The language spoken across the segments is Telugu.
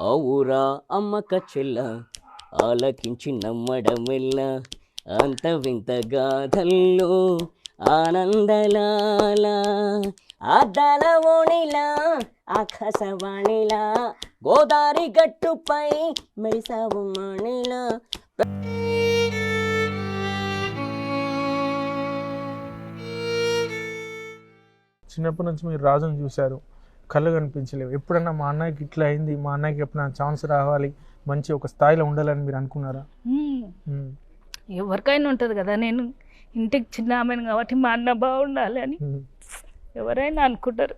అవురా అమ్మక చెల్ల ఆలకించి నమ్మడమెల్ల అంత వింత గాథల్లో ఆనందలాల. అద్దాల ఓణిలా ఆకాశవాణిలా గోదారి గట్టుపై మెరిసావు మణిలా. చిన్నప్పటి నుంచి మీరు రాజును చూశారు. కళ్ళు కనిపించలేవు. ఎప్పుడన్నా మా అన్నయ్యకి ఇట్లా అయింది మా అన్నయ్యకి ఎప్పుడైనా ఛాన్స్ రావాలి మంచి ఒక స్థాయిలో ఉండాలని మీరు అనుకున్నారా? ఎవరికైనా ఉంటుంది కదా నేను ఇంటికి చిన్న ఆమెను కాబట్టి మా అన్న బాగుండాలి అని ఎవరైనా అనుకుంటారు.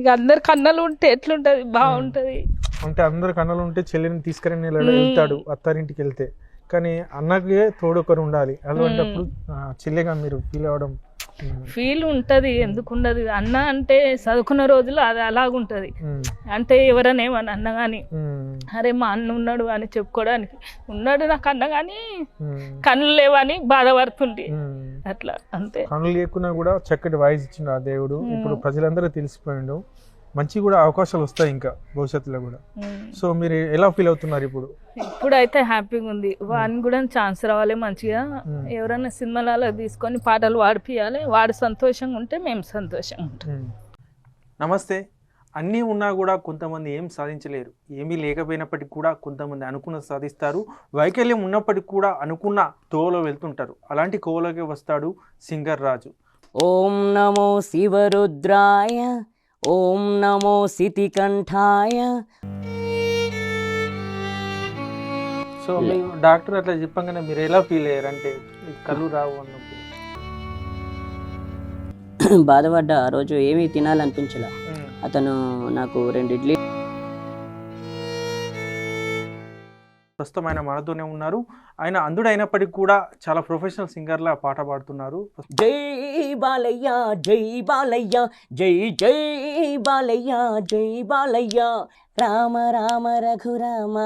ఇక అందరు కన్నలు ఉంటే ఎట్లుంటది? బాగుంటది. అంటే అందరు కన్నులు ఉంటే చెల్లిని తీసుకుని వెళ్తాడు అత్తారింటికి వెళ్తే కానీ అన్నకే తోడొకరు ఉండాలి. అలాంటప్పుడు చెల్లిగా మీరు ఫీల్ అవ్వడం ఉమ్, ఫీల్ ఉంటది ఎందుకు ఉండదు అన్న అంటే చదువుకున్న రోజులు అది అలాగుంటది. ఉమ్, అంటే ఎవరైనా ఏమని అన్న కానీ అరే మా అన్న ఉన్నాడు అని చెప్పుకోవడానికి ఉన్నాడు నాకు అన్న కానీ కళ్ళు లేవని బాధపడుతుండే ఉమ్. అట్లా అంతే. కనులు లేకున్నా కూడా చక్కటి వాయిస్ ఇచ్చిండు ఆ దేవుడు. ఇప్పుడు ప్రజలందరూ తెలిసిపోయిండు. మంచి కూడా అవకాశాలు వస్తాయి ఇంకా భవిష్యత్తులో కూడా. మ్మ్. సో మీరు ఎలా ఫీల్ అవుతున్నారు ఇప్పుడు? ఇప్పుడైతే హ్యాపీగా ఉంది. వాడిని కూడా ఛాన్స్ రావాలి మంచిగా. మ్మ్. ఎవరైనా సినిమాలలో తీసుకొని పాటలు పాడిపియాలి. వాడు సంతోషంగా ఉంటే మేము సంతోషంగా ఉంటాం. ఉమ్. నమస్తే. అన్నీ ఉన్నా కూడా కొంతమంది ఏం సాధించలేరు. ఏమీ లేకపోయినప్పటికీ కూడా కొంతమంది అనుకున్న సాధిస్తారు. వైకల్యం ఉన్నప్పటికీ కూడా అనుకున్న తోవలో వెళ్తుంటారు. అలాంటి కోవలోకి వస్తాడు సింగర్ రాజు. ఓం నమో శివరుద్రాయ ఓం నమో సితికంఠాయ. సో మీరు డాక్టర్ అట్లా చెప్పంగానే మీరు ఎలా ఫీల్ అయ్యారు? అంటే కళ్ళు రావు అన్నప్పుడు. బాధపడ్డా ఆ రోజు ఏమీ తినాలనిపించలా. అతను నాకు రెండు ఇడ్లీ ప్రస్తుతం ఆయన మనతోనే ఉన్నారు. ఆయన అందుడైనప్పటికీ కూడా చాలా ప్రొఫెషనల్ సింగర్లా పాట పాడుతున్నారు. జై బాలయ్య జై బాలయ్య జై జై బాలయ్య జై బాలయ్య రామ రామ రఘురామ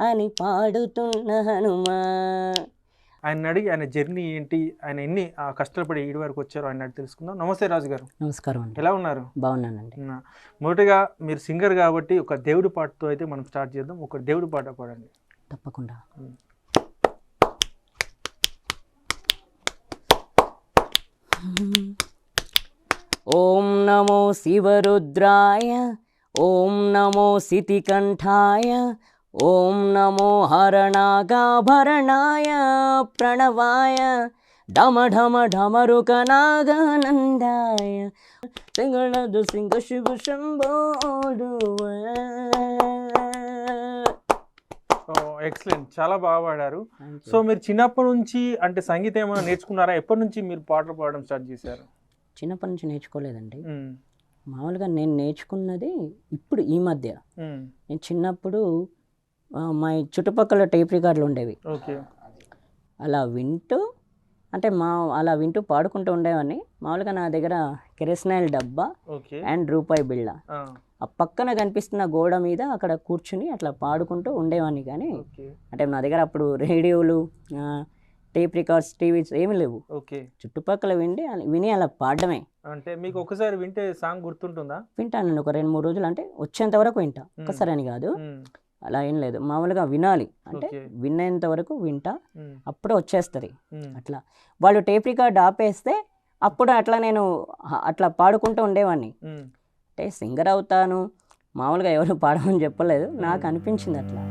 అని పాడుతున్న హనుమా. ఆయన అడిగి ఆయన జర్నీ ఏంటి ఆయన ఎన్ని ఆ, కష్టపడి ఈడి వరకు వచ్చారో ఆయన తెలుసుకుందాం. నమస్తే రాజు గారు నమస్కారం అండి. ఎలా ఉన్నారు? బాగున్నానండి. మొదటగా మీరు సింగర్ కాబట్టి ఒక దేవుడి పాటతో అయితే మనం స్టార్ట్ చేద్దాం. ఒక దేవుడి పాట పాడండి. తప్పకుండా. ఓం నమో శివరుద్రాయ ఓం నమో సితికంఠాయ ఓం నమో హరణాగాభరణాయ ప్రణవాయ ఢమ ఢమ ఢమరుకనాగానందాయ సింగళదు సింగ శివ శంభోడు సో ఎక్సలెంట్ చాలా బాగా పాడారు. సో మీరు చిన్నప్పటి నుంచి అంటే సంగీతం ఏమైనా నేర్చుకున్నారా? ఎప్పటి నుంచి మీరు పాటలు పాడడం స్టార్ట్ చేశారు? చిన్నప్పటి నుంచి నేర్చుకోలేదండి. మామూలుగా నేను నేర్చుకున్నది ఇప్పుడు ఈ మధ్య. నేను చిన్నప్పుడు మా చుట్టుపక్కల టేప్ రికార్డులు ఉండేవి. అలా వింటూ అంటే మా అలా వింటూ పాడుకుంటూ ఉండేవాడిని మామూలుగా నా దగ్గర కెరస్నాయిల్ డబ్బా అండ్ రూపాయి బిళ్ళ. ఆ, పక్కన కనిపిస్తున్న గోడ మీద అక్కడ కూర్చుని అట్లా పాడుకుంటూ ఉండేవాడిని కానీ అంటే నా దగ్గర అప్పుడు రేడియోలు టేప్ రికార్డ్స్ టీవీస్ ఏమీ లేవు. ఓకే. చుట్టుపక్కల విండి విని అలా పాడడమే. అంటే మీకు ఒకసారి వింటే సాంగ్ గుర్తుంటుందా? వింటాను ఒక రెండు మూడు రోజులు అంటే వచ్చేంత వరకు వింటా. ఒక్కసారి అని కాదు. అలా ఏం లేదు. మామూలుగా వినాలి. అంటే. వినేంత వరకు వింటా. అప్పుడే వచ్చేస్తుంది. అట్లా. వాళ్ళు టేప్ రికార్డ్ ఆపేస్తే అప్పుడు అట్లా నేను అట్లా పాడుకుంటూ ఉండేవాడిని. అంటే సింగర్ అవుతాను. మామూలుగా ఎవరు పాడమని చెప్పలేదు. నాకు అనిపించింది అట్లా.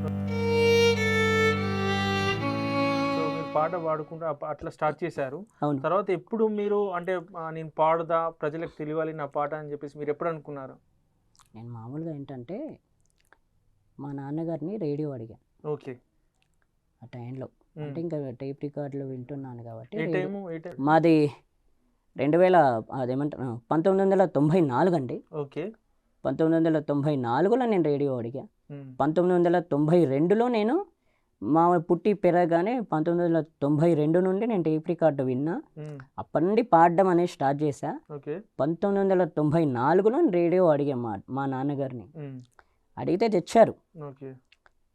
పాట పాడుకుంటూ అట్లా స్టార్ట్ చేశారు. అవును. తర్వాత ఎప్పుడు మీరు అంటే నేను పాడుదా ప్రజలకు తెలియాలి నా పాట అని చెప్పేసి మీరు ఎప్పుడు అనుకున్నారు? నేను మామూలుగా ఏంటంటే మా నాన్నగారిని రేడియో అడిగాను ఓకే. ఆ టైంలో. అంటే ఇంకా టేప్ రికార్డులు వింటున్నాను కాబట్టి మాది రెండు వేల అదేమంటారు పంతొమ్మిది వందల తొంభై నాలుగు అండి. ఓకే. పంతొమ్మిది వందల తొంభై నాలుగులో నేను రేడియో అడిగా పంతొమ్మిది వందల తొంభై రెండులో నేను మా పుట్టి పెరగగానే పంతొమ్మిది వందల తొంభై రెండు నుండి నేను టేప్ రికార్డు విన్నా. అప్పటి నుండి పాడడం అనేది స్టార్ట్ చేశా. పంతొమ్మిది వందల తొంభై నాలుగులో రేడియో అడిగా మా మా నాన్నగారిని. అడిగితే తెచ్చారు.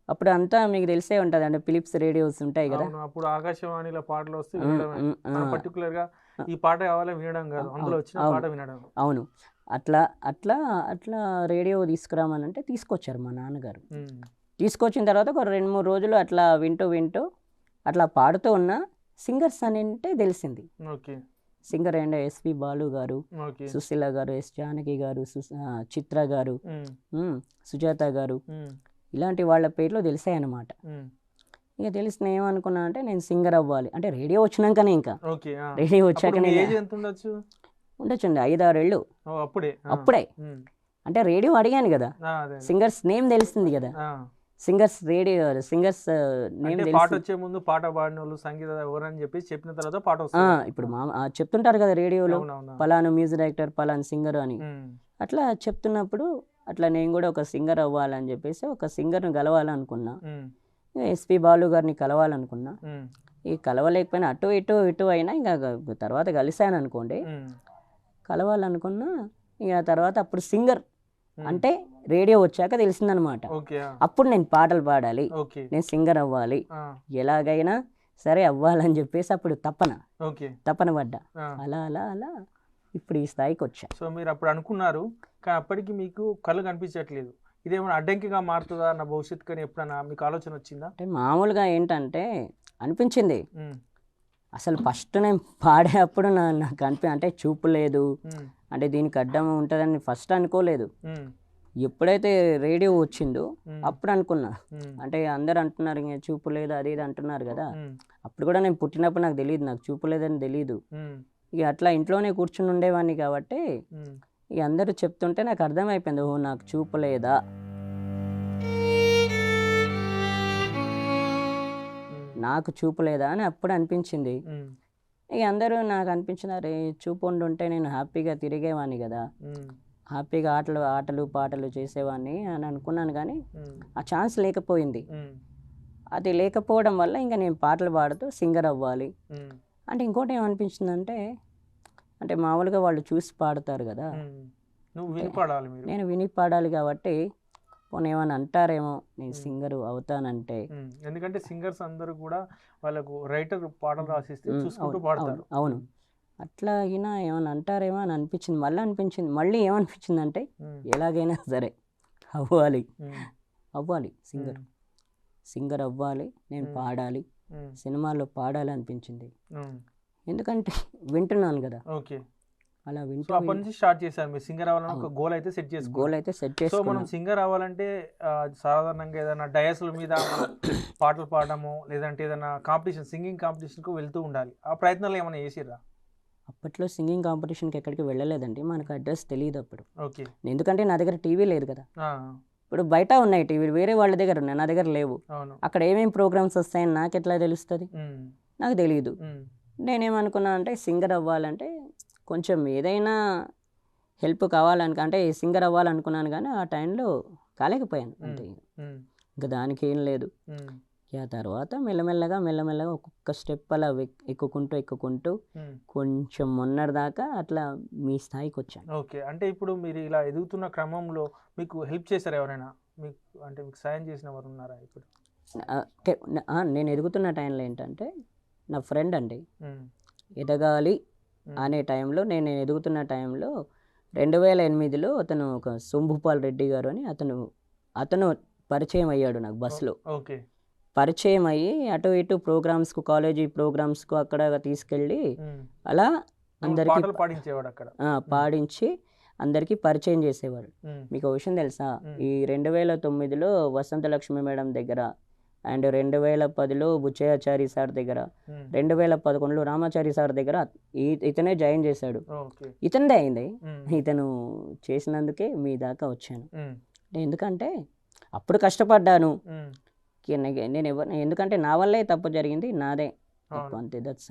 అప్పుడు అంతా మీకు తెలిసే ఉంటుంది అంటే ఫిలిప్స్ రేడియోస్ ఉంటాయి కదా. అప్పుడు ఆకాశవాణిలో పాటలు వస్తే ఉమ్, ఈ పాట కావాలని వినడం కాదు. అందులో వచ్చిన అవును. పాట వినడం. అవును. అట్లా అట్లా అట్లా రేడియో తీసుకురామనంటే తీసుకొచ్చారు మా నాన్నగారు. తీసుకొచ్చిన తర్వాత ఒక రెండు మూడు రోజులు అట్లా వింటూ వింటూ అట్లా పాడుతూ ఉన్న సింగర్స్ అని అంటే తెలిసింది సింగర్ అండ్ ఎస్పి బాలు గారు సుశీల గారు ఎస్ జానకి గారు చిత్ర గారు సుజాత గారు. ఇలాంటి వాళ్ళ పేర్లు తెలిసాయన్నమాట. ఇక తెలిసిన ఏమనుకున్నా అంటే నేను సింగర్ అవ్వాలి అంటే రేడియో వచ్చినాకనే ఇంకా. రేడియో వచ్చాకనే ఉండొచ్చండి ఐదారేళ్ళు ఓ, అప్పుడే. అప్పుడే. అంటే రేడియో అడిగాను కదా. సింగర్స్ నేమ్ తెలిసింది కదా. సింగర్స్ రేడియో సింగర్స్ నేమ్ పాట వచ్చే ముందు పాట పాడిన వాళ్ళు సంగీత ఎవరని చెప్పి చెప్పిన తర్వాత పాట వస్తుంది ఇప్పుడు మా చెప్తుంటారు కదా రేడియోలో పలానా మ్యూజిక్ డైరెక్టర్ పలానా సింగర్ అని. అట్లా చెప్తున్నప్పుడు అట్లా నేను కూడా ఒక సింగర్ అవ్వాలని చెప్పేసి ఒక సింగర్ని కలవాలనుకున్నా ఉమ్. ఎస్పి బాలు గారిని కలవాలనుకున్నా. ఈ కలవలేకపోయినా అటు ఇటు ఇటు అయినా ఇంకా తర్వాత కలిశాను అనుకోండి. కలవాలనుకున్నా ఇక తర్వాత అప్పుడు సింగర్. అంటే రేడియో వచ్చాక తెలిసిందనమాట. అప్పుడు నేను పాటలు పాడాలి నేను సింగర్ అవ్వాలి. ఎలాగైనా సరే అవ్వాలని చెప్పేసి అప్పుడు తపన తపన పడ్డా. అలా అలా అలా ఇప్పుడు ఈ స్థాయికి వచ్చా సో మీరు అప్పుడు అనుకున్నారు కానీ అప్పటికి మీకు కళ్ళు కనిపించట్లేదు ఇదేమైనా అడ్డంకిగా మారుతుందా నా భవిష్యత్తు కానీ ఎప్పుడైనా మీకు ఆలోచన వచ్చిందా అంటే మామూలుగా ఏంటంటే అనిపించింది. అసలు ఫస్ట్ నేను పాడేటప్పుడు నా నాకు అనిపి అంటే చూపు లేదు. అంటే దీనికి అడ్డం ఉంటుందని ఫస్ట్ అనుకోలేదు. ఎప్పుడైతే రేడియో వచ్చిందో. అప్పుడు అనుకున్నా. అంటే అందరు అంటున్నారు ఇంకా చూపు లేదు అది ఇది అంటున్నారు కదా. అప్పుడు కూడా నేను పుట్టినప్పుడు నాకు తెలియదు నాకు చూపు లేదని తెలియదు. ఇక అట్లా ఇంట్లోనే కూర్చుని ఉండేవాడిని కాబట్టి. ఇక అందరూ చెప్తుంటే నాకు అర్థమైపోయింది ఓ నాకు చూపు లేదా ఉమ్. నాకు చూపు లేదా అని అప్పుడు అనిపించింది. ఇక అందరూ నాకు అనిపించింది అరే చూపు ఉండి ఉంటే నేను హ్యాపీగా తిరిగేవాడిని కదా. హ్యాపీగా ఆటలు ఆటలు పాటలు చేసేవాడిని అని అనుకున్నాను కానీ. ఆ ఛాన్స్ లేకపోయింది. అది లేకపోవడం వల్ల ఇంకా నేను పాటలు పాడుతూ సింగర్ అవ్వాలి. అంటే ఇంకోటి ఏమనిపించిందంటే అంటే మామూలుగా వాళ్ళు చూసి పాడతారు కదా నేను విని పాడాలి కాబట్టి పోనీ ఏమైనా అంటారేమో నేను. సింగర్ అవుతానంటే. ఎందుకంటే సింగర్స్ అందరూ కూడా వాళ్ళకు రైటర్ పాటలు రాసిస్తే మ్మ్. చూసుకుంటూ అవును, పాడతారు అవును, అవును. అట్లా అయినా ఏమైనా అంటారేమో అని అనిపించింది మళ్ళీ అనిపించింది మళ్ళీ ఏమనిపించింది అంటే. ఎలాగైనా సరే అవ్వాలి. అవ్వాలి సింగర్. సింగర్ అవ్వాలి నేను. పాడాలి. సినిమాల్లో పాడాలి అనిపించింది. ఎందుకంటే వింటున్నాను కదా. ఓకే. అలా వింటూ అప్పటి నుంచి స్టార్ట్ చేశారు మీరు సింగర్ అవ్వాలని ఒక. గోల్ అయితే సెట్ గోల్ చేసుకోవాలి అయితే సెట్ సో మనం సింగర్ అవ్వాలంటే సాధారణంగా ఏదైనా డయస్ల మీద పాటలు పాడడము లేదంటే ఏదైనా కాంపిటీషన్ సింగింగ్ కాంపిటీషన్కు వెళ్తూ ఉండాలి. ఆ ప్రయత్నాలు ఏమైనా చేసిర్రా? అప్పట్లో సింగింగ్ కాంపిటీషన్కి ఎక్కడికి వెళ్ళలేదండి. మనకు అడ్రస్ తెలియదు అప్పుడు. ఓకే. ఎందుకంటే నా దగ్గర టీవీ లేదు కదా. ఇప్పుడు బయట ఉన్నాయి టీవీలు వేరే వాళ్ళ దగ్గర ఉన్నాయి నా దగ్గర లేవు. అక్కడ ఏమేమి ప్రోగ్రామ్స్ వస్తాయని నాకు ఎట్లా తెలుస్తుంది నాకు తెలియదు నేనేమనుకున్నా అంటే సింగర్ అవ్వాలంటే కొంచెం ఏదైనా హెల్ప్ కావాలని అంటే సింగర్ అవ్వాలనుకున్నాను కానీ ఆ టైంలో కాలేకపోయాను అంతే. ఇంకా దానికి ఏం లేదు ఆ తర్వాత మెల్లమెల్లగా మెల్లమెల్లగా ఒక్కొక్క స్టెప్ అలా ఎక్కుకుంటూ ఎక్కుకుంటూ. కొంచెం మొన్నటిదాకా అట్లా మీ స్థాయికి వచ్చాను. ఓకే. అంటే ఇప్పుడు మీరు ఇలా ఎదుగుతున్న క్రమంలో మీకు హెల్ప్ చేశారు ఎవరైనా? మీకు అంటే మీకు సాయం చేసిన వారు ఉన్నారా ఇప్పుడు? నేను ఎదుగుతున్న టైంలో ఏంటంటే నా ఫ్రెండ్ అండి. ఎదగాలి అనే టైంలో నేను ఎదుగుతున్న టైంలో రెండు వేల ఎనిమిదిలో అతను ఒక సొంభుపాల్ రెడ్డి గారు అని అతను అతను పరిచయం అయ్యాడు నాకు బస్సులో. ఓకే. పరిచయం అయ్యి అటు ఇటు ప్రోగ్రామ్స్కు కాలేజీ ప్రోగ్రామ్స్కు అక్కడ తీసుకెళ్ళి. అలా అందరికీ పాడించి అందరికీ పరిచయం చేసేవాడు. మీకు విషయం తెలుసా. ఈ రెండు వేల తొమ్మిదిలో వసంత లక్ష్మి మేడం దగ్గర అండ్ రెండు వేల పదిలో బుచ్చయాచారి సార్ దగ్గర ఉమ్, రెండు వేల పదకొండులో రామాచారి సార్ దగ్గర ఇతనే జాయిన్ చేశాడు. ఇతనిదే అయింది. ఉమ్, ఇతను చేసినందుకే మీ దాకా వచ్చాను. ఉమ్, ఎందుకంటే అప్పుడు కష్టపడ్డాను. నేను ఎవరు ఎందుకంటే నా వల్లే తప్పు జరిగింది నాదే. అంతే దట్స్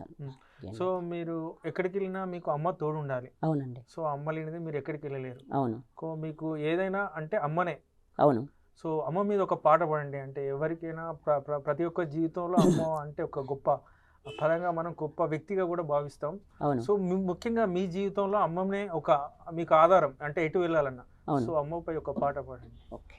సో మీరు ఎక్కడికి వెళ్ళినా మీకు అమ్మ తోడు ఉండాలి అవునండి. సో అమ్మ లేనిది మీరు ఎక్కడికి వెళ్ళలేరు అవును మీకు ఏదైనా అంటే అమ్మనే. అవును. సో అమ్మ మీద ఒక పాట పాడండి. అంటే ఎవరికైనా ప్ర ప్ర ప్రతి ఒక్క జీవితంలో అమ్మ అంటే ఒక గొప్ప పరంగా మనం గొప్ప వ్యక్తిగా కూడా భావిస్తాం. సో ముఖ్యంగా మీ జీవితంలో అమ్మనే ఒక మీకు ఆధారం అంటే ఎటు వెళ్ళాలన్నా. సో అమ్మపై ఒక పాట పాడండి. ఓకే.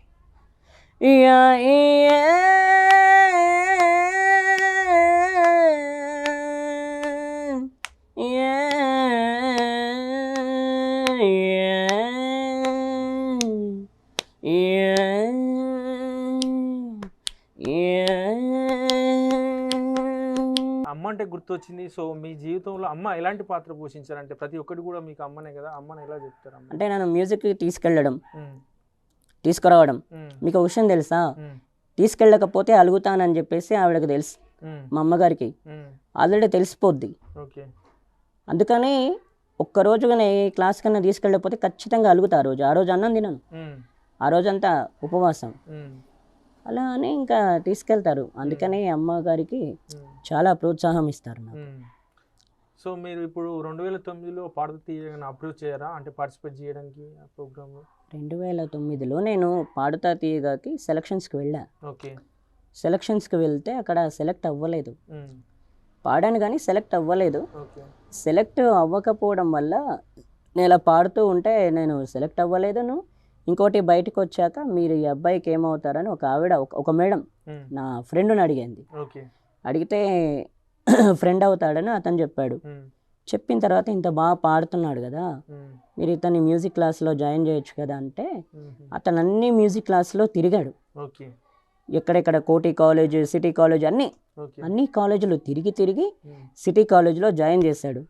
అంటే గుర్తొచ్చింది. సో మీ జీవితంలో అమ్మ ఎలాంటి పాత్ర పోషించారంటే ప్రతి ఒక్కటి కూడా మీకు అమ్మనే కదా అమ్మని ఎలా చెప్తారు అంటే నన్ను మ్యూజిక్కి తీసుకెళ్ళడం. తీసుకురావడం. మీకు ఒక విషయం తెలుసా? తీసుకెళ్ళకపోతే అలుగుతానని చెప్పేసి ఆవిడకి తెలుసు. మా అమ్మగారికి. ఆల్రెడీ తెలిసిపోద్ది. ఓకే. అందుకని ఒక్కరోజు కానీ క్లాస్ కన్నా తీసుకెళ్ళకపోతే ఖచ్చితంగా అలుగుతా ఆ రోజు. ఆ రోజు అన్నం తినను. ఆ రోజంతా ఉపవాసం. అలా అని ఇంకా తీసుకెళ్తారు. అందుకని అమ్మగారికి చాలా ప్రోత్సాహం ఇస్తారు నాకు. సో మీరు ఇప్పుడు రెండు వేల తొమ్మిదిలో పాడత అప్రోచ్ చేయరా? అంటే పార్టిసిపేట్ చేయడానికి ఆ ప్రోగ్రామ్లో రెండు వేల తొమ్మిదిలో నేను పాడుతా తీయగాకి సెలక్షన్స్కి వెళ్ళా. ఓకే. సెలక్షన్స్కి వెళ్తే అక్కడ సెలెక్ట్ అవ్వలేదు. పాడాను కానీ సెలెక్ట్ అవ్వలేదు. సెలెక్ట్ అవ్వకపోవడం వల్ల నేను ఇలా పాడుతూ ఉంటే నేను సెలెక్ట్ అవ్వలేదును. ఇంకోటి బయటకు వచ్చాక మీరు ఈ అబ్బాయికి ఏమవుతారని ఒక ఆవిడ ఒక- మేడం నా ఫ్రెండ్ని అడిగింది. అడిగితే ఫ్రెండ్ అవుతాడని అతను చెప్పాడు. చెప్పిన తర్వాత ఇంత బాగా పాడుతున్నాడు కదా మీరు ఇతన్ని మ్యూజిక్ క్లాస్లో జాయిన్ చేయొచ్చు కదా అంటే అతను అన్ని మ్యూజిక్ క్లాస్లో తిరిగాడు. ఎక్కడెక్కడ కోటి కాలేజ్ సిటీ కాలేజ్ అన్ని అన్ని కాలేజీలు తిరిగి తిరిగి సిటీ కాలేజ్లో జాయిన్ చేశాడు.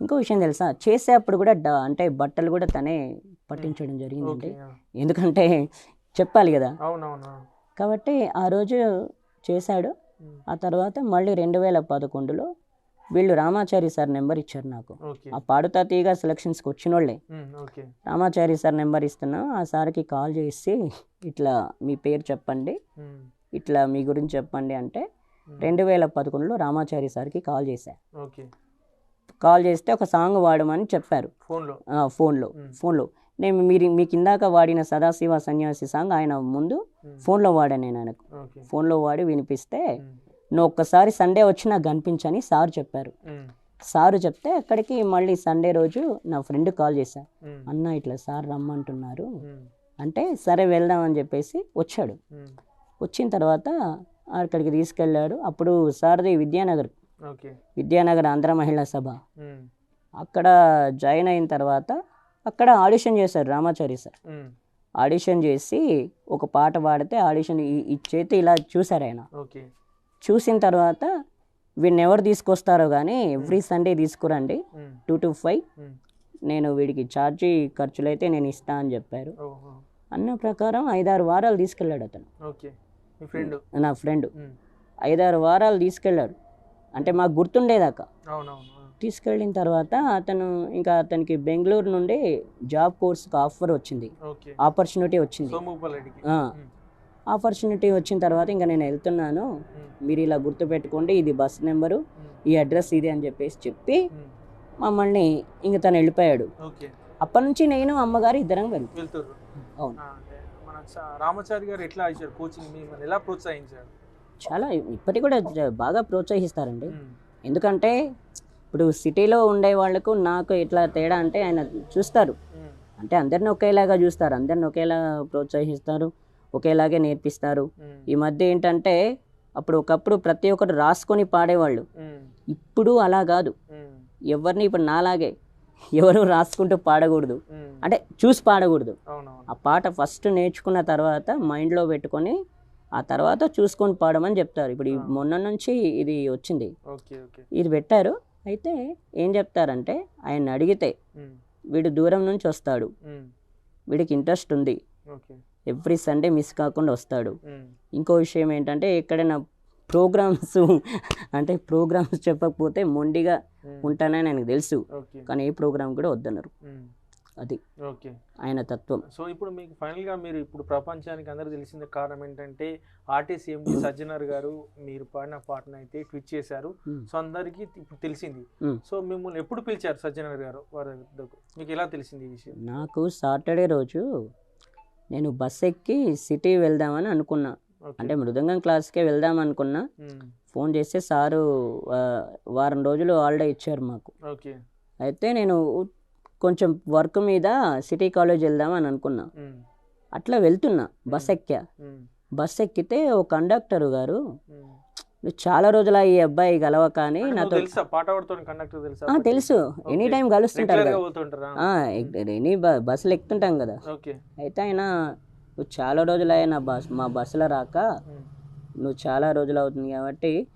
ఇంకో విషయం తెలుసా? చేసేటప్పుడు కూడా అంటే బట్టలు కూడా తనే పట్టించడం జరిగిందండి. ఎందుకంటే చెప్పాలి కదా. కాబట్టి ఆ రోజు చేశాడు. ఆ తర్వాత మళ్ళీ రెండు వేల పదకొండులో వీళ్ళు రామాచారి సార్ నెంబర్ ఇచ్చారు నాకు. ఆ పాడుతా తీగ సెలక్షన్స్కి వచ్చిన వాళ్ళే రామాచారి సార్ నెంబర్ ఇస్తున్నా ఆ సార్కి కాల్ చేసి ఇట్లా మీ పేరు చెప్పండి ఇట్లా మీ గురించి చెప్పండి అంటే రెండు వేల పదకొండులో రామాచారి సార్కి కాల్ చేశా. కాల్ చేస్తే ఒక సాంగ్ వాడమని చెప్పారు. ఫోన్లో? ఫోన్లో. ఫోన్లో. నేను మీరు మీకు ఇందాక వాడిన సదాశివ సన్యాసి సాంగ్ ఆయన ముందు ఫోన్లో వాడాను నేను ఆయనకు. ఫోన్లో వాడి వినిపిస్తే నువ్వు ఒక్కసారి సండే వచ్చి నాకు కనిపించని సార్ చెప్పారు. సారు చెప్తే అక్కడికి మళ్ళీ సండే రోజు నా ఫ్రెండ్ కాల్ చేశా. అన్న ఇట్లా సార్ రమ్మంటున్నారు. అంటే సరే వెళ్దాం అని చెప్పేసి వచ్చాడు. వచ్చిన తర్వాత అక్కడికి తీసుకెళ్ళాడు. అప్పుడు సార్ది విద్యానగర్ విద్యానగర్ ఆంధ్ర మహిళా సభ. అక్కడ జాయిన్ అయిన తర్వాత అక్కడ ఆడిషన్ చేశారు రామాచారి సార్. ఆడిషన్ చేసి ఒక పాట పాడితే ఆడిషన్ చేతి ఇలా చూశారు ఆయన. ఓకే. చూసిన తర్వాత వీడిని ఎవరు తీసుకొస్తారో కానీ ఎవ్రీ సండే తీసుకురండి. టూ టు ఫైవ్ నేను వీడికి ఛార్జీ ఖర్చులు అయితే నేను ఇస్తా అని చెప్పారు. అన్న ప్రకారం ఐదారు వారాలు తీసుకెళ్ళాడు అతను. నా ఫ్రెండ్. ఐదారు వారాలు తీసుకెళ్ళాడు. అంటే మాకు గుర్తుండేదాకా. తీసుకెళ్ళిన తర్వాత అతను ఇంకా అతనికి బెంగళూరు నుండి జాబ్ కోర్స్కి ఆఫర్ వచ్చింది. ఆపర్చునిటీ వచ్చింది. ఆపర్చునిటీ వచ్చిన తర్వాత ఇంకా నేను వెళ్తున్నాను. మీరు ఇలా గుర్తుపెట్టుకోండి ఇది బస్ నెంబరు ఈ అడ్రస్ ఇది అని చెప్పేసి చెప్పి మమ్మల్ని ఇంక తను వెళ్ళిపోయాడు. ఓకే. అప్పటి నుంచి నేను అమ్మగారు ఇద్దరం వెళ్తాం వెళ్తారు అవును. రామాచారి గారు ఎట్లా ఇచ్చారు కోచింగ్ ఎలా ప్రోత్సహించారు? చాలా ఇప్పటికి కూడా బాగా ప్రోత్సహిస్తారండి. ఎందుకంటే ఇప్పుడు సిటీలో ఉండే వాళ్ళకు నాకు ఎట్లా తేడా అంటే ఆయన చూస్తారు. అంటే అందరిని ఒకేలాగా చూస్తారు. అందరిని ఒకేలా ప్రోత్సహిస్తారు. ఒకేలాగే నేర్పిస్తారు. ఈ మధ్య ఏంటంటే అప్పుడు ఒకప్పుడు ప్రతి ఒక్కరు రాసుకొని పాడేవాళ్ళు. ఇప్పుడు అలా కాదు. ఎవరిని ఇప్పుడు నాలాగే ఎవరు రాసుకుంటూ పాడకూడదు. అంటే చూసి పాడకూడదు. ఆ పాట ఫస్ట్ నేర్చుకున్న తర్వాత మైండ్లో పెట్టుకొని ఆ తర్వాత చూసుకొని పాడమని చెప్తారు. ఇప్పుడు. మొన్న నుంచి ఇది వచ్చింది. ఇది పెట్టారు. అయితే ఏం చెప్తారంటే ఆయన అడిగితే వీడు దూరం నుంచి వస్తాడు. వీడికి ఇంట్రెస్ట్ ఉంది. ఎవ్రీ సండే మిస్ కాకుండా వస్తాడు. ఇంకో విషయం ఏంటంటే ఎక్కడైనా ప్రోగ్రామ్స్ అంటే ప్రోగ్రామ్స్ చెప్పకపోతే మొండిగా ఉంటానని ఆయనకు తెలుసు. కానీ ఏ ప్రోగ్రామ్ కూడా వద్దన్నారు. అది ఓకే. ఆయన తత్వం. సో ఇప్పుడు మీకు ఫైనల్గా మీరు ఇప్పుడు ప్రపంచానికి అందరూ తెలిసిన కారణం ఏంటంటే ఆర్టీసీ ఎండి సజ్జనర్ గారు మీరు పాడిన పాటను అయితే ట్వీట్ చేశారు. సో అందరికీ ఇప్పుడు తెలిసింది. సో మిమ్మల్ని ఎప్పుడు పిలిచారు సజ్జనర్ గారు వారి మీకు ఎలా తెలిసింది ఈ విషయం? నాకు సాటర్డే రోజు నేను బస్ ఎక్కి సిటీ వెళ్దామని అనుకున్నా. అంటే మృదంగం క్లాస్కే వెళ్దాం అనుకున్నా. ఫోన్ చేస్తే సారు వారం రోజులు హాలిడే ఇచ్చారు మాకు. ఓకే. అయితే నేను కొంచెం వర్క్ మీద సిటీ కాలేజ్ వెళ్దామని అనుకున్నా. అట్లా వెళ్తున్నా బస్ ఎక్కా. బస్ ఎక్కితే ఓ కండక్టర్ గారు. "నువ్వు చాలా రోజుల ఈ అబ్బాయి గలవ కానీ నాతో తెలుసా? ఎనీ టైం కలుస్తుంటారు ఎనీ బస్సులు ఎక్కుతుంటాం కదా. అయితే ఆయన "నువ్వు చాలా రోజులయ్యా నా బస్ మా బస్సులో రాక. నువ్వు చాలా రోజులు అవుతుంది కాబట్టి.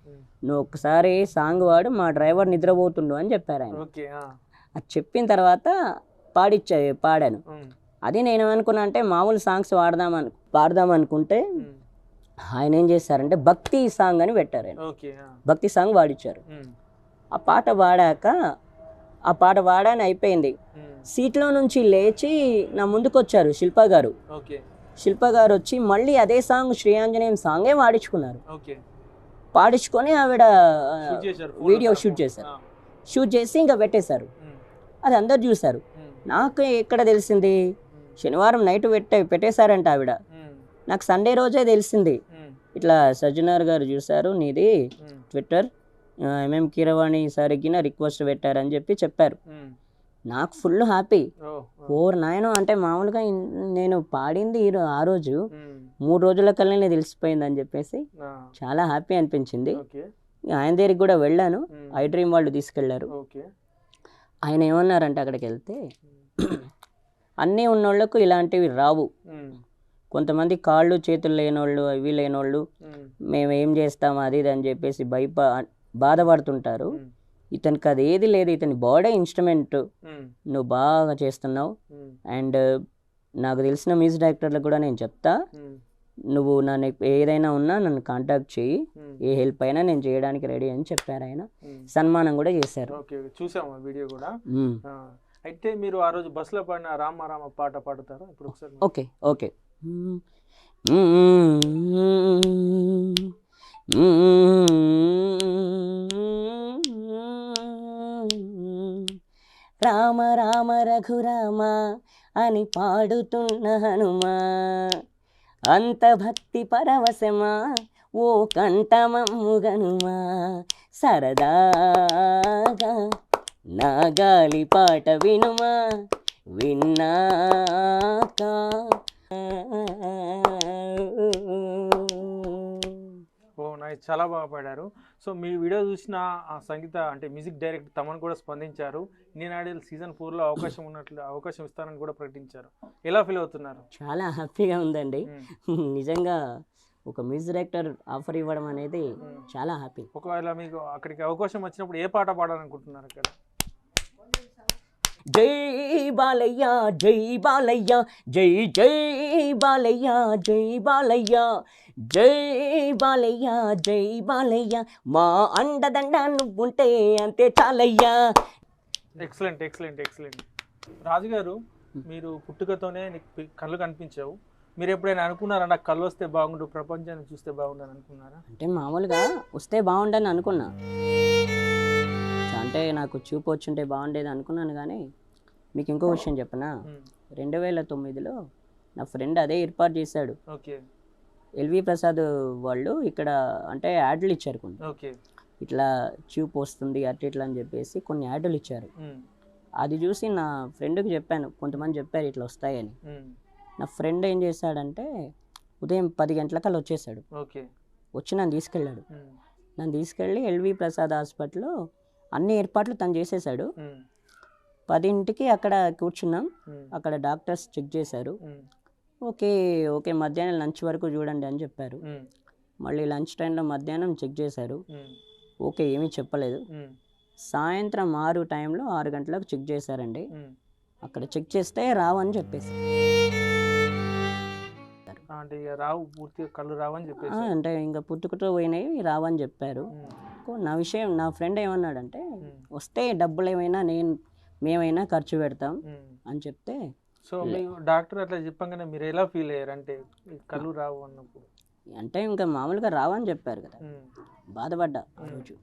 నువ్వు ఒకసారి సాంగ్ వాడు మా డ్రైవర్ నిద్రపోతుండు అని చెప్పారు ఆయన. అది చెప్పిన తర్వాత పాడిచ్చా పాడాను. అది నేను ఏమనుకున్నా అంటే మామూలు సాంగ్స్ వాడదామను పాడదాం అనుకుంటే. ఆయన ఏం చేశారంటే భక్తి సాంగ్ అని పెట్టారు. భక్తి సాంగ్ పాడిచ్చారు ఉమ్. ఆ పాట పాడాక ఆ పాట పాడాని అయిపోయింది. సీట్లో నుంచి లేచి నా ముందుకు వచ్చారు శిల్ప గారు. శిల్ప గారు వచ్చి మళ్ళీ అదే సాంగ్ శ్రీయాంజనేయం సాంగే పాడించుకున్నారు ఓకే. పాడించుకొని ఆవిడ వీడియో షూట్ చేశారు. షూట్ చేసి ఇంకా పెట్టేశారు. అది అందరు చూశారు. నాకు ఎక్కడ తెలిసింది? శనివారం నైట్ పెట్టే పెట్టేశారంట ఆవిడ. నాకు సండే రోజే తెలిసింది. ఇట్లా సజ్జనార్ గారు చూశారు నీది ట్విట్టర్ ఎంఎం కీరవాణి సార్కి రిక్వెస్ట్ పెట్టారని చెప్పి చెప్పారు. నాకు ఫుల్ హ్యాపీ. ఓర్ నాయన అంటే మామూలుగా నేను పాడింది ఆ రోజు మూడు రోజుల కల్లానే తెలిసిపోయిందని చెప్పేసి చాలా హ్యాపీ అనిపించింది. ఆయన దగ్గరికి కూడా వెళ్ళాను. ఐ డ్రీమ్ వాళ్ళు తీసుకెళ్ళారు. ఆయన ఏమన్నారంటే అక్కడికి వెళ్తే అన్నీ ఉన్నోళ్ళకు ఇలాంటివి రావు. కొంతమంది కాళ్ళు చేతులు లేనోళ్ళు అవి లేనోళ్ళు మేము ఏం చేస్తాం అది ఇది అని చెప్పేసి భయప బాధపడుతుంటారు. ఇతనికి అది ఏది లేదు ఇతని బాడీ ఇన్స్ట్రుమెంట్ నువ్వు బాగా చేస్తున్నావు. అండ్ నాకు తెలిసిన మ్యూజిక్ డైరెక్టర్లకు కూడా నేను చెప్తా. నువ్వు నన్ను ఏదైనా ఉన్నా నన్ను కాంటాక్ట్ చేయి. ఏ హెల్ప్ అయినా నేను చేయడానికి రెడీ అని చెప్పారు ఆయన. సన్మానం కూడా చేశారు. ఓకే చూసాము వీడియో కూడా. ఆ, అయితే మీరు ఆ రోజు బస్సులో పాడిన రామ రామ పాట పాడతారా? ఇప్పుడు ఒకసారి ఓకే ఓకే రామ రామ రఘురామ అని పాడుతున్న హనుమా. అంత భక్తి పరవశమా ఓ కంఠమమ్ముగనుమా సరదాగా నా గాలి పాట వినుమా విన్నాక. నైస్ చాలా బాగా పాడారు. సో మీ వీడియో చూసిన ఆ సంగీత అంటే మ్యూజిక్ డైరెక్టర్ తమను కూడా స్పందించారు. ఇండియన్ ఐడల్ సీజన్ ఫోర్లో అవకాశం ఉన్నట్లు అవకాశం ఇస్తారని కూడా ప్రకటించారు. ఎలా ఫీల్ అవుతున్నారు? చాలా హ్యాపీగా ఉందండి. నిజంగా ఒక మ్యూజిక్ డైరెక్టర్ ఆఫర్ ఇవ్వడం అనేది. చాలా హ్యాపీ. ఒకవేళ మీకు అక్కడికి అవకాశం వచ్చినప్పుడు ఏ పాట పాడాలనుకుంటున్నారు అక్కడ? జై బాలయ్య జై బాలయ్య జై జై బాలయ్య జై బాలయ్య జై బాలయ్య జై బాలయ్య. మా అండదండ నువ్వుంటే అంతే చాలయ్యా. Excellent excellent excellent. రాజుగారు మీరు పుట్టుకతోనే కళ్ళు కనిపించావు. మీరు ఎప్పుడైనా అనుకున్నారా నాకు కళ్ళు వస్తే బాగుండు ప్రపంచాన్ని చూస్తే బాగుండు అని అనుకున్నారా? అంటే మామూలుగా వస్తే బాగుండని అనుకున్నా. అంటే నాకు చూపు వచ్చుంటే బాగుండేది అనుకున్నాను కానీ మీకు ఇంకో విషయం చెప్పనా. రెండు వేల తొమ్మిదిలో నా ఫ్రెండ్ అదే ఏర్పాటు చేశాడు. ఎల్వి ప్రసాద్ వాళ్ళు ఇక్కడ అంటే యాడ్లు ఇచ్చారు కొన్ని. ఇట్లా చూపు వస్తుంది అట్లా ఇట్లా అని చెప్పేసి కొన్ని యాడ్లు ఇచ్చారు. అది చూసి నా ఫ్రెండ్కి చెప్పాను కొంతమంది చెప్పారు ఇట్లా వస్తాయని. నా ఫ్రెండ్ ఏం చేశాడంటే ఉదయం పది గంటలకల్లా వచ్చేసాడు ఓకే. వచ్చి నన్ను తీసుకెళ్ళాడు. నన్ను తీసుకెళ్ళి ఎల్వి ప్రసాద్ హాస్పిటల్లో అన్ని ఏర్పాట్లు తను చేసేసాడు. పదింటికి అక్కడ కూర్చున్నాం. అక్కడ డాక్టర్స్ చెక్ చేశారు. ఓకే ఓకే మధ్యాహ్నం లంచ్ వరకు చూడండి అని చెప్పారు. మళ్ళీ లంచ్ టైంలో మధ్యాహ్నం చెక్ చేశారు. ఓకే ఏమీ చెప్పలేదు. సాయంత్రం ఆరు టైంలో ఆరు గంటలకు చెక్ చేశారండి. అక్కడ చెక్ చేస్తే రావని చెప్పేసి అంటే ఇక రావు పూర్తిగా కళ్ళు రావని ఆ, చెప్పేసి అంటే ఇంకా పుట్టుకతో పోయినాయి రావని చెప్పారు మ్మ్. కో- నా విషయం నా ఫ్రెండ్ ఏమన్నాడంటే మ్మ్. వస్తే డబ్బులు ఏమైనా నేను మేమైనా ఖర్చు పెడతాం మ్మ్. అని చెప్తే సో మీ డాక్టర్ అట్లా చెప్పంగానే మీరు ఎలా ఫీల్ అయ్యారు అంటే కళ్ళు రావు అన్నప్పుడు అంటే ఇంకా మామూలుగా రావని చెప్పారు కదా మ్మ్. బాధపడ్డా ఆ రోజు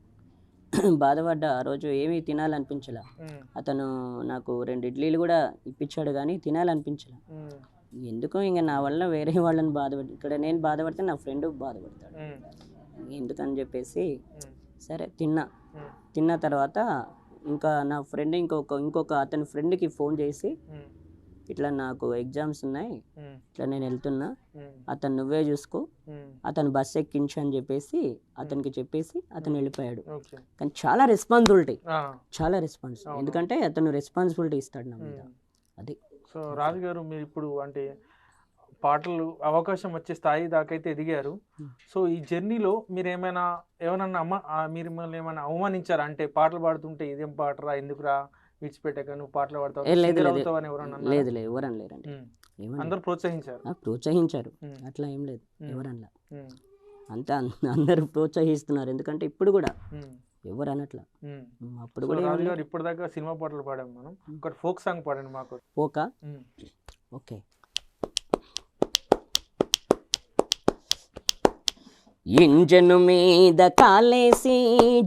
బాధపడ్డా ఆ రోజు ఏమీ తినాలనిపించలా మ్మ్. అతను నాకు రెండు ఇడ్లీలు కూడా ఇప్పించాడు కానీ తినాలనిపించలా మ్మ్. ఎందుకు ఇంకా నా వల్ల వేరే వాళ్ళని బాధపడి ఇక్కడ నేను బాధపడితే నా ఫ్రెండ్ బాధపడతాడు మ్మ్. ఎందుకని చెప్పేసి మ్మ్. సరే తిన్నా. తిన్న తర్వాత ఇంకా నా ఫ్రెండ్ ఇంకొక ఇంకొక అతని ఫ్రెండ్కి ఫోన్ చేసి. ఇట్లా నాకు ఎగ్జామ్స్ ఉన్నాయి. ఇట్లా నేను వెళ్తున్నా. అతను నువ్వే చూసుకో. అతను బస్ ఎక్కించు అని చెప్పేసి అతనికి చెప్పేసి అతను వెళ్ళిపోయాడు కానీ చాలా రెస్పాన్సిబిలిటీ. చాలా రెస్పాన్స్. ఎందుకంటే అతను రెస్పాన్సిబిలిటీ ఇస్తాడు నా మీద. అది సో రాజు గారు మీరు ఇప్పుడు అంటే పాటలు అవకాశం వచ్చే స్థాయి దాకా అయితే ఎదిగారు. సో ఈ జర్నీలో మీరు ఏమైనా ఏమైనా అమ్మ మీరు మిమ్మల్ని ఏమైనా అవమానించారా? అంటే పాటలు పాడుతుంటే ఇదేం పాటరా? ఎందుకురా? విడిచిపెట్టాక నువ్వు పాటలు పాడతావు? లేదు, లేదు. ఎవరన్నా ఎవరని లేరండి. అందరూ ప్రోత్సహించారు? ప్రోత్సహించారు. అట్లా ఏం లేదు. Hmm. అంతా అందరూ ప్రోత్సహిస్తున్నారు. ఎందుకంటే ఇప్పుడు కూడా. ఎవరు అనట్లా? అప్పుడు కూడా గారు ఇప్పటిదాకా సినిమా పాటలు పాడాము మనం. ఒకటి ఫోక్ సాంగ్ పాడండి మాకు. Hmm. ఓకే. ఇంజను మీద కాలేసి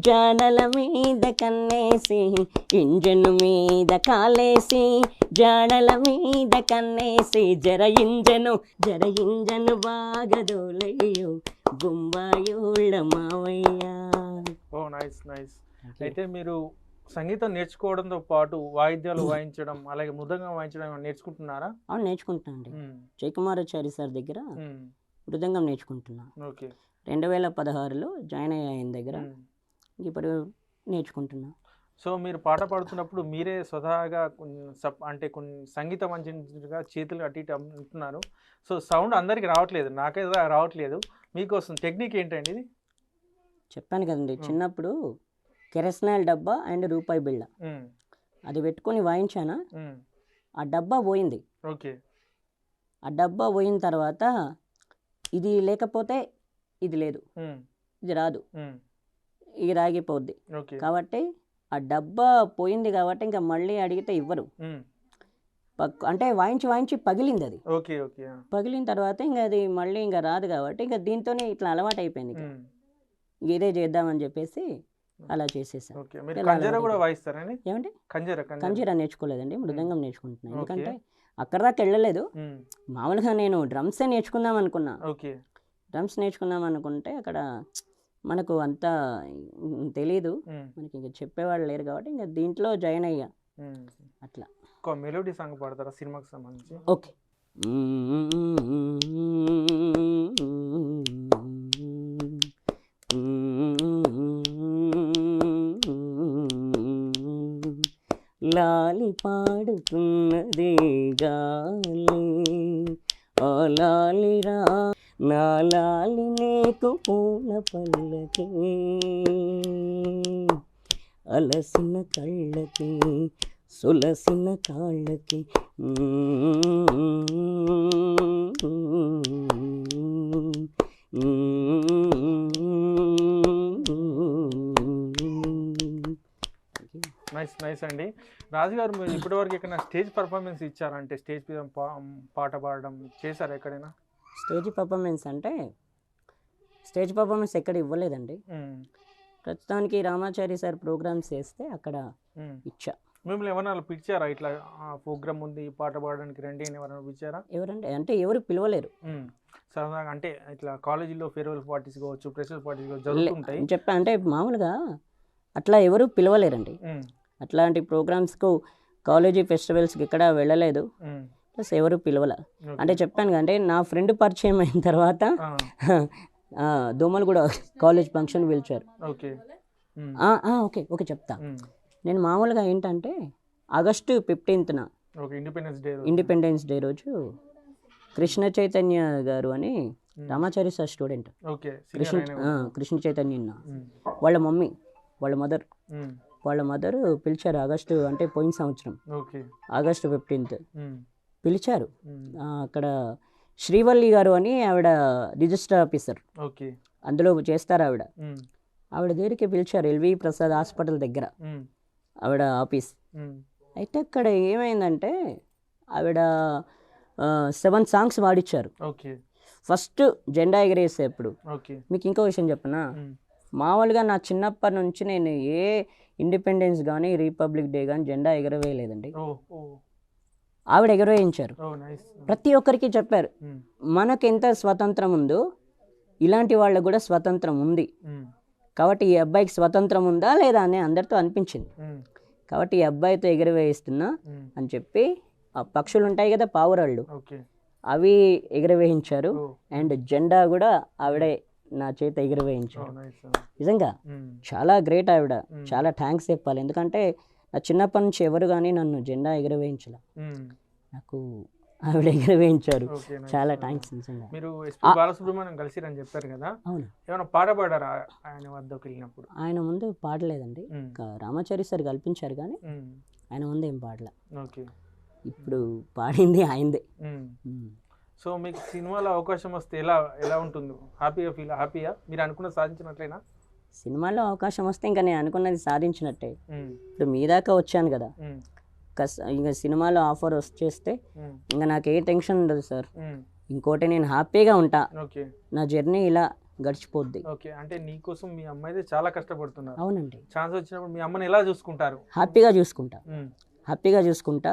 జాడల మీద కన్నేసి ఇంజను మీద కాలేసి జాడల మీద కన్నేసి జర ఇంజను జర ఇంజను బాగదోలయ్యో బొంబాయోళ్ళ మావయ్య. Oh nice nice. అయితే మీరు సంగీతం నేర్చుకోవడంతో పాటు వాయిద్యాలు వాయించడం అలాగే మృదంగం వాయించడం నేర్చుకుంటున్నారా? అవును నేర్చుకుంటున్నా అండి జయకుమారాచారి సార్ దగ్గర మృదంగం నేర్చుకుంటున్నా. ఓకే. రెండు వేల పదహారులో జాయిన్ అయ్యా ఆయన దగ్గర ఇప్పుడు నేర్చుకుంటున్నా. సో మీరు పాట పాడుతున్నప్పుడు మీరే స్వతహాగా అంటే కొన్ని సంగీతం అందించినట్టుగా చేతులు అటు ఇటు అంటున్నారు. సో సౌండ్ అందరికి రావట్లేదు. నాకైతే రావట్లేదు. మీకోసం టెక్నిక్ ఏంటండి ఇది? చెప్పాను కదండి. చిన్నప్పుడు కెరస్నాయిల్ డబ్బా అండ్ రూపాయి బిళ్ళ. అది పెట్టుకొని వాయించానా? ఆ డబ్బా పోయింది. ఓకే. ఆ డబ్బా పోయిన తర్వాత ఇది లేకపోతే ఇది లేదు. ఇది రాదు. ఇది రాగిపోద్ది. కాబట్టి ఆ డబ్బా పోయింది కాబట్టి ఇంకా మళ్ళీ అడిగితే ఇవ్వరు. అంటే వాయించి వాయించి పగిలింది అది. పగిలిన తర్వాత ఇంకా అది మళ్ళీ ఇంకా రాదు కాబట్టి ఇంకా దీంతోనే ఇట్లా అలవాటు అయిపోయింది ఇదే చేద్దామని చెప్పేసి అలా చేసేసాను కంజర నేర్చుకోలేదండి. మృదంగం నేర్చుకుంటున్నాను. ఎందుకంటే అక్కడ దాకా వెళ్ళలేదు. మామూలుగా నేను డ్రమ్సే నేర్చుకుందాం అనుకున్నా. డ్రమ్స్ నేర్చుకుందాం అనుకుంటే అక్కడ మనకు అంత తెలీదు. మనకి ఇంకా చెప్పేవాళ్ళు లేరు కాబట్టి ఇంకా దీంట్లో జాయిన్ అయ్యా. అట్లా. ఒక మెలోడీ సాంగ్ పాడతారా సినిమాకి సంబంధించి? ఓకే. లాలి పాడుతున్నదే గాలి. ఆ లాలి రా నాలాలి నీకు పూల పల్లకి అలసిన కళ్ళకి సులసిన కాళ్ళకి. నైస్ నైస్ అండి. రాజుగారు మీరు ఇప్పటివరకు ఎక్కడైనా స్టేజ్ పర్ఫార్మెన్స్ ఇచ్చారంటే స్టేజ్ మీద పా- పాట పాడడం చేశారా ఎక్కడైనా? స్టేజ్ పర్ఫార్మెన్స్ అంటే స్టేజ్ పర్ఫార్మెన్స్ ఎక్కడ ఇవ్వలేదండి. ప్రస్తుతానికి రామాచారి సార్ ప్రోగ్రామ్స్ చేస్తే అక్కడ. ఇచ్చా. మిమ్మల్ని ఎవరైనా పిలిచారా? ఇట్లా ప్రోగ్రామ్ ఉంది పాట పాడడానికి రండి అని ఎవరైనా పిలిచారా? ఎవరంటే అంటే ఎవరు పిలవలేరు. సరదాగా అంటే ఇట్లా కాలేజీలో ఫేర్వెల్ పార్టీస్ కావచ్చు ప్రెషర్ పార్టీస్ కావచ్చు జరుగుతుంటాయి. చెప్పా అంటే మామూలుగా అట్లా ఎవరు పిలవలేరండి. అట్లాంటి ప్రోగ్రామ్స్కు కాలేజీ ఫెస్టివల్స్కి ఎక్కడ వెళ్ళలేదు. ప్లస్ ఎవరు పిలవల. అంటే చెప్పాను అంటే నా ఫ్రెండ్ పరిచయం అయిన తర్వాత దోమలు కూడా కాలేజ్ ఫంక్షన్ పిలిచారు. ఓకే ఓకే ఓకే చెప్తా. ఉమ్. నేను మామూలుగా ఏంటంటే ఆగస్టు ఫిఫ్టీన్త్న ఇండిపెండెన్స్ డే ఇండిపెండెన్స్ డే రోజు. కృష్ణ చైతన్య గారు అని రామాచారి సార్ స్టూడెంట్ కృష్ణ కృష్ణ చైతన్య. వాళ్ళ మమ్మీ వాళ్ళ మదర్ వాళ్ళ మదర్ పిలిచారు ఆగస్టు అంటే పోయిన సంవత్సరం. ఆగస్టు ఫిఫ్టీన్త్ పిలిచారు. అక్కడ శ్రీవల్లి గారు అని ఆవిడ రిజిస్టర్ ఆఫీసర్. ఓకే. అందులో చేస్తారు ఆవిడ. ఆవిడ దగ్గరికి పిలిచారు ఎల్వి ప్రసాద్ హాస్పిటల్ దగ్గర. ఆవిడ ఆఫీస్. అయితే అక్కడ ఏమైందంటే ఆవిడ సెవెన్ సాంగ్స్ పాడిచ్చారు. ఫస్ట్ జెండా ఎగరేసేప్పుడు. మీకు ఇంకో విషయం చెప్పనా? మామూలుగా నా చిన్నప్పటి నుంచి నేను ఏ ఇండిపెండెన్స్ కానీ రిపబ్లిక్ డే కానీ జెండా ఎగరవేయలేదండి. ఆవిడ ఎగరవేయించారు ప్రతి ఒక్కరికి చెప్పారు మనకు ఎంత స్వతంత్రం ఉందో ఇలాంటి వాళ్ళకు కూడా స్వతంత్రం ఉంది. కాబట్టి ఈ అబ్బాయికి స్వతంత్రం ఉందా లేదా అని అందరితో అనిపించింది. కాబట్టి ఈ అబ్బాయితో ఎగరవేయిస్తున్నా అని చెప్పి ఆ పక్షులు ఉంటాయి కదా పావురాళ్ళు. అవి ఎగరవేయించారు అండ్ జెండా కూడా ఆవిడే నా చేత ఎగరవేయించారు. నిజంగా చాలా గ్రేట్ ఆవిడ. చాలా థ్యాంక్స్ చెప్పాలి. ఎందుకంటే నా చిన్నప్పటి నుంచి ఎవరు కానీ నన్ను జెండా ఎగరవేయించాల. నాకు ఆవిడ దగ్గర వేయించారు ఓకే nice. చాలా థ్యాంక్స్ నిజంగా. మీరు బాలసుబ్రహ్మణ్యం కలిసిరని చెప్పారు కదా? అవును. ఏమైనా పాట పాడారా ఆయన వద్దకు వెళ్ళినప్పుడు ఆయన ముందు పాడలేదండి. రామాచారి సార్ కల్పించారు కానీ ఆయన ముందు ఏం పాడలే. ఓకే. ఇప్పుడు పాడింది ఆయనదే. సో మీకు సినిమాలో అవకాశం వస్తే ఎలా ఎలా ఉంటుంది? హ్యాపీగా ఫీల్ హ్యాపీయా మీరు అనుకున్న సాధించినట్లేనా? సినిమాలో అవకాశం వస్తే ఇంకా నేను అనుకున్నది సాధించినట్టే. ఇప్పుడు మీ దాకా వచ్చాను కదా. ఇంకా సినిమాలో ఆఫర్ వచ్చేస్తే ఇంకా నాకు ఏ టెన్షన్ ఉండదు సార్. ఇంకోటి నేను హ్యాపీగా ఉంటా. నా జర్నీ ఇలా గడిచిపోద్ది. ఓకే. అంటే నీకోసం మీ అమ్మ అయితే చాలా కష్టపడుతున్నారు. అవునండి. ఛాన్స్ వచ్చినప్పుడు మీ అమ్మని ఎలా చూసుకుంటారు? హ్యాపీగా చూసుకుంటా. హ్యాపీగా చూసుకుంటా.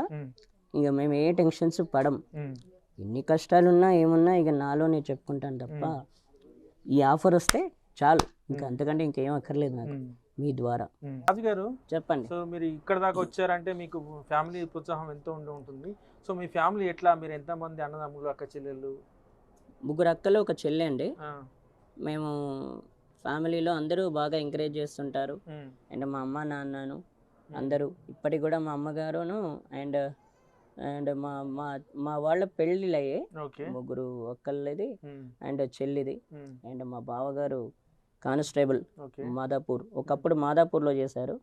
ఇక మేము ఏ టెన్షన్స్ పడం. ఎన్ని కష్టాలున్నా ఏమున్నా ఇక నాలో నేను చెప్పుకుంటాను తప్ప ఈ ఆఫర్ వస్తే చాలు. ఇంకా అంతకంటే ఇంకేం అక్కర్లేదు నాకు మీ ద్వారా. ఉమ్. రాజు గారు చెప్పండి. సో మీరు ఇక్కడ దాకా వచ్చారంటే మీకు ఫ్యామిలీ ప్రోత్సాహం ఎంతో ఉండి ఉంటుంది. సో మీ ఫ్యామిలీ ఎట్లా? మీరు ఎంతమంది అన్నదమ్ములు అక్క చెల్లెళ్ళు? ముగ్గురు అక్కలు ఒక చెల్లె అండి. మేము ఫ్యామిలీలో అందరూ బాగా ఎంకరేజ్ చేస్తుంటారు. అండ్ మా అమ్మ నాన్నను అందరూ. ఇప్పటికి కూడా మా అమ్మగారును అండ్ అండ్ మా మా మా వాళ్ళ పెళ్ళిళ్ళు అయ్యాయి ముగ్గురు ఒక్కళ్ళది అండ్ చెల్లిది. అండ్ మా బావగారు కానిస్టేబుల్ మాదాపూర్. ఒకప్పుడు మాదాపూర్లో చేశారు.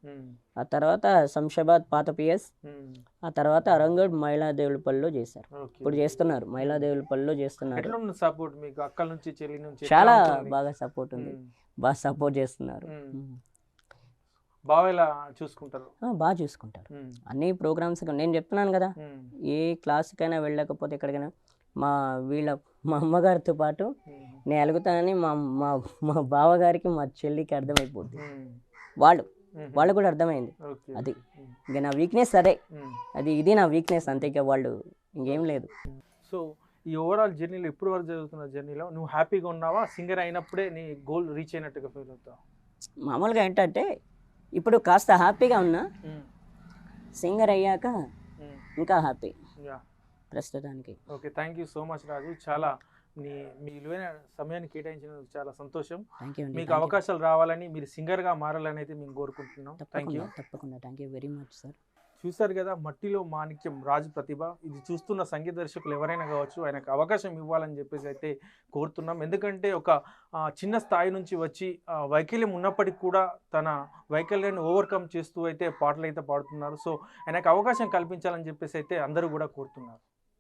ఆ తర్వాత శంషాబాద్ పాత పిఎస్ ఆ తర్వాత అరంగడ్ మహిళాదేవులపల్లిలో చేశారు. ఇప్పుడు చేస్తున్నారు. మహిళాదేవులపల్లిలో చేస్తున్నారు. సపోర్ట్ మీకు? అక్కల నుంచి చెల్లి నుంచి ఎట్లా చాలా? బాగా సపోర్ట్ ఉంది. బాగా సపోర్ట్ చేస్తున్నారు. బాగా ఇలా చూసుకుంటారు? బాగా చూసుకుంటారు. అన్ని ప్రోగ్రామ్స్ నేను చెప్తున్నాను కదా. ఏ క్లాస్కైనా వెళ్ళకపోతే ఎక్కడికైనా మా వీళ్ళ మా అమ్మగారితో పాటు నేను అలుగుతానని మా మా మా బావగారికి మా చెల్లికి అర్థమైపోద్ది. ఉమ్, వాళ్ళు వాళ్ళు కూడా అర్థమైంది. అది. ఇక నా వీక్నెస్ అదే. ఉమ్. అది ఇది నా వీక్నెస్ అంతే ఇక వాళ్ళు ఇంకేం లేదు. సో ఈ ఓవరాల్ జర్నీలో ఎప్పుడు వరకు జరుగుతున్న జర్నీలో నువ్వు హ్యాపీగా ఉన్నావా? సింగర్ అయినప్పుడే నీ గోల్ రీచ్ అయినట్టుగా ఫీల్ అవుతావు? మామూలుగా ఏంటంటే ఇప్పుడు కాస్త హ్యాపీగా ఉన్నా సింగర్ అయ్యాక ఇంకా హ్యాపీ ప్రస్తుతానికి. Okay thank you so much Raju. చాలా మీ మీ విలువైన సమయాన్ని కేటాయించినందుకు చాలా సంతోషం. మీకు. అవకాశాలు రావాలని మీరు సింగర్గా మారాలని అయితే మేము కోరుకుంటున్నాం. థ్యాంక్ యూ తప్పకుండా. Thank you very much sir చూశారు కదా మట్టిలో మాణిక్యం రాజు ప్రతిభ. ఇది చూస్తున్న సంగీత దర్శకులు ఎవరైనా కావచ్చు ఆయనకు అవకాశం ఇవ్వాలని చెప్పేసి అయితే కోరుతున్నాం. ఎందుకంటే ఒక చిన్న స్థాయి నుంచి వచ్చి వైకల్యం ఉన్నప్పటికీ కూడా తన వైకల్యాన్ని ఓవర్కమ్ చేస్తూ అయితే పాటలు అయితే పాడుతున్నారు. సో ఆయనకు అవకాశం కల్పించాలని చెప్పేసి అయితే అందరూ కూడా కోరుతున్నారు.